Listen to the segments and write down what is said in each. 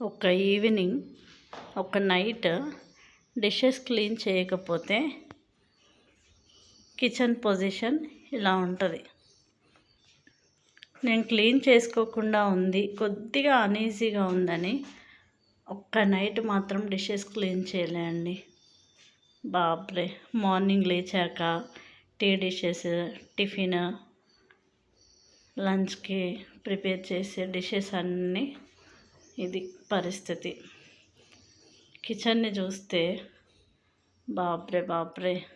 ఒక ఈవినింగ్ ఒక night dishes clean చేయకపోతే కిచెన్ పొజిషన్ ఇలా ఉంటుంది. నేను క్లీన్ చేసుకోకుండా ఉంది కొద్దిగా అనీజీగా ఉందని ఒక్క నైట్ మాత్రం డిషెస్ క్లీన్ చేయలేండి బాబ్రే మార్నింగ్ లేచాక టీ డిషెస్ టిఫిన్ లంచ్కి ప్రిపేర్ చేసే డిషెస్ అన్నీ ఇది పరిస్థితి. కిచెన్ని చూస్తే బాప్రే బాప్రే.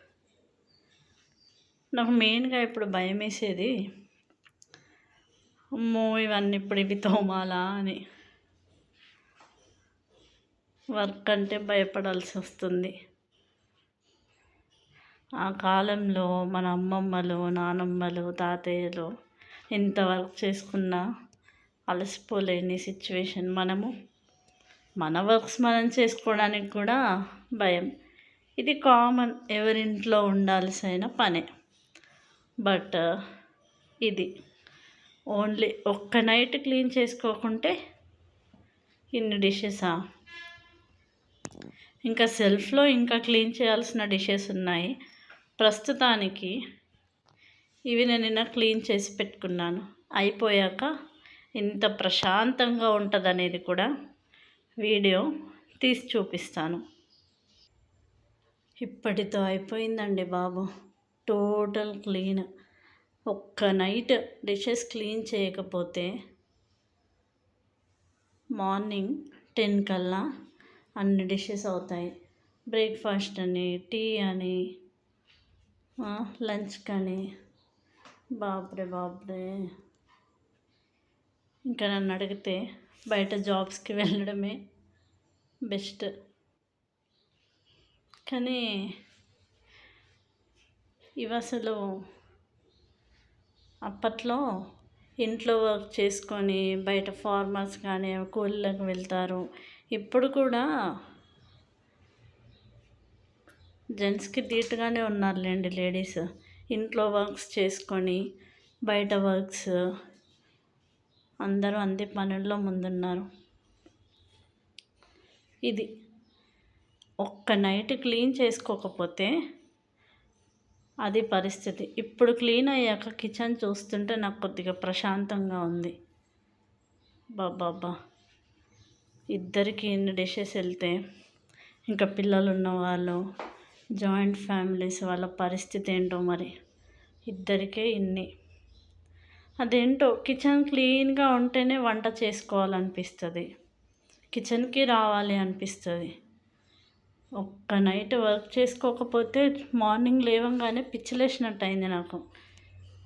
నాకు మెయిన్గా ఇప్పుడు భయం వేసేది అమ్మో ఇవన్నీ ఇప్పుడు ఇవి తోమాలా అని. వర్క్ అంటే భయపడాల్సి వస్తుంది. ఆ కాలంలో మన అమ్మమ్మలు నానమ్మలు తాతయ్యలు ఎంత వర్క్ చేసుకున్నా అలసిపోలేని సిచ్యువేషన్ మనము. మన వర్క్స్ మనం చేసుకోవడానికి కూడా భయం. ఇది కామన్ ఎవరింట్లో ఉండాల్సిన పనే. బట్ ఇది ఓన్లీ ఒక్క నైట్ క్లీన్ చేసుకోకుంటే ఇన్ని డిషెసా ఇంకా సెల్ఫ్లో ఇంకా క్లీన్ చేయాల్సిన డిషెస్ ఉన్నాయి. ప్రస్తుతానికి ఇవి నేను నిన్న క్లీన్ చేసి పెట్టుకున్నాను. అయిపోయాక ఇంత ప్రశాంతంగా ఉంటుందనేది కూడా వీడియో తీసి చూపిస్తాను. ఇప్పటితో అయిపోయిందండి బాబు. Total clean. ఒక్క నైట్ డిషెస్ క్లీన్ చేయకపోతే మార్నింగ్ టెన్ కల్లా అన్ని డిషెస్ అవుతాయి. బ్రేక్ఫాస్ట్ అని టీ అని లంచ్ కానీ బాబ్రే బాబ్రే. ఇంకా నన్ను అడిగితే బయట జాబ్స్కి వెళ్ళడమే బెస్ట్. కానీ ఇవి అసలు అప్పట్లో ఇంట్లో వర్క్ చేసుకొని బయట ఫార్మర్స్ కానీ కూలీలకు వెళ్తారు. ఇప్పుడు కూడా జెంట్స్కి ధీటుగానే ఉన్నారులేండి లేడీస్. ఇంట్లో వర్క్స్ చేసుకొని బయట వర్క్స్ అందరూ అందే పనుల్లో ముందున్నారు. ఇది ఒక్క నైట్ క్లీన్ చేసుకోకపోతే అది పరిస్థితి. ఇప్పుడు క్లీన్ అయ్యాక కిచెన్ చూస్తుంటే నాకు కొద్దిగా ప్రశాంతంగా ఉంది. బాబాబా ఇద్దరికి ఎన్ని డిషెస్ వెళ్తే ఇంకా పిల్లలు ఉన్నవాళ్ళు జాయింట్ ఫ్యామిలీస్ వాళ్ళ పరిస్థితి ఏంటో మరి. ఇద్దరికే ఇన్ని. అదేంటో కిచెన్ క్లీన్గా ఉంటేనే వంట చేసుకోవాలనిపిస్తుంది. కిచెన్కి రావాలి అనిపిస్తుంది. ఒక్క నైట్ వర్క్ చేసుకోకపోతే మార్నింగ్ లేవంగానే పిచ్చిలేసినట్టు అయింది నాకు.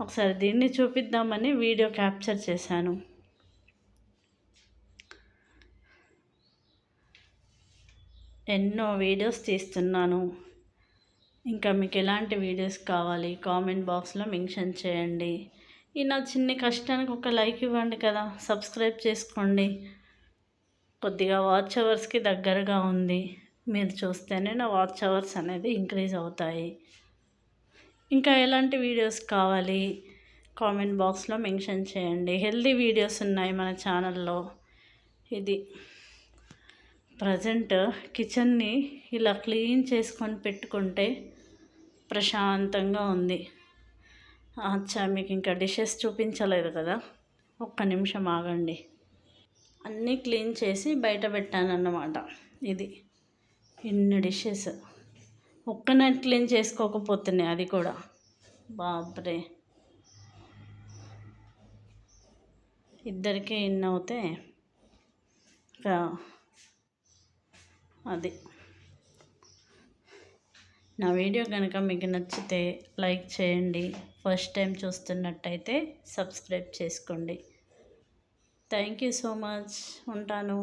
ఒకసారి దీన్ని చూపిద్దామని వీడియో క్యాప్చర్ చేశాను. ఎన్నో వీడియోస్ తీస్తున్నాను. ఇంకా మీకు ఎలాంటి వీడియోస్ కావాలి కామెంట్ బాక్స్లో మెన్షన్ చేయండి. ఈ నా చిన్న కష్టానికి ఒక లైక్ ఇవ్వండి కదా. సబ్స్క్రైబ్ చేసుకోండి. కొద్దిగా వాచ్ అవర్స్కి దగ్గరగా ఉంది. మీరు చూస్తేనే నా వాచ్ అవర్స్ అనేది ఇంక్రీజ్ అవుతాయి. ఇంకా ఎలాంటి వీడియోస్ కావాలి? కామెంట్ బాక్స్లో మెన్షన్ చేయండి. హెల్దీ వీడియోస్ ఉన్నాయి మన ఛానల్లో. ఇది ప్రజెంట్ కిచెన్ని ఇలా క్లీన్ చేసుకొని పెట్టుకుంటే ప్రశాంతంగా ఉంది. అచ్చా మీకు ఇంకా డిషెస్ చూపించలేదు కదా. ఒక్క నిమిషం ఆగండి. అన్నీ క్లీన్ చేసి బయట పెట్టానన్నమాట ఇది. ఇన్ని డిషెస్ ఒక్క నైట్ క్లీన్ చేసుకోకపోతున్నాయి అది కూడా. బాబ్రే. ఇద్దరికీ ఇన్ అవుతే అది. నా వీడియో కనుక మీకు నచ్చితే లైక్ చేయండి. ఫస్ట్ టైం చూస్తున్నట్టయితే సబ్స్క్రైబ్ చేసుకోండి. Thank you so much. ఉంటాను.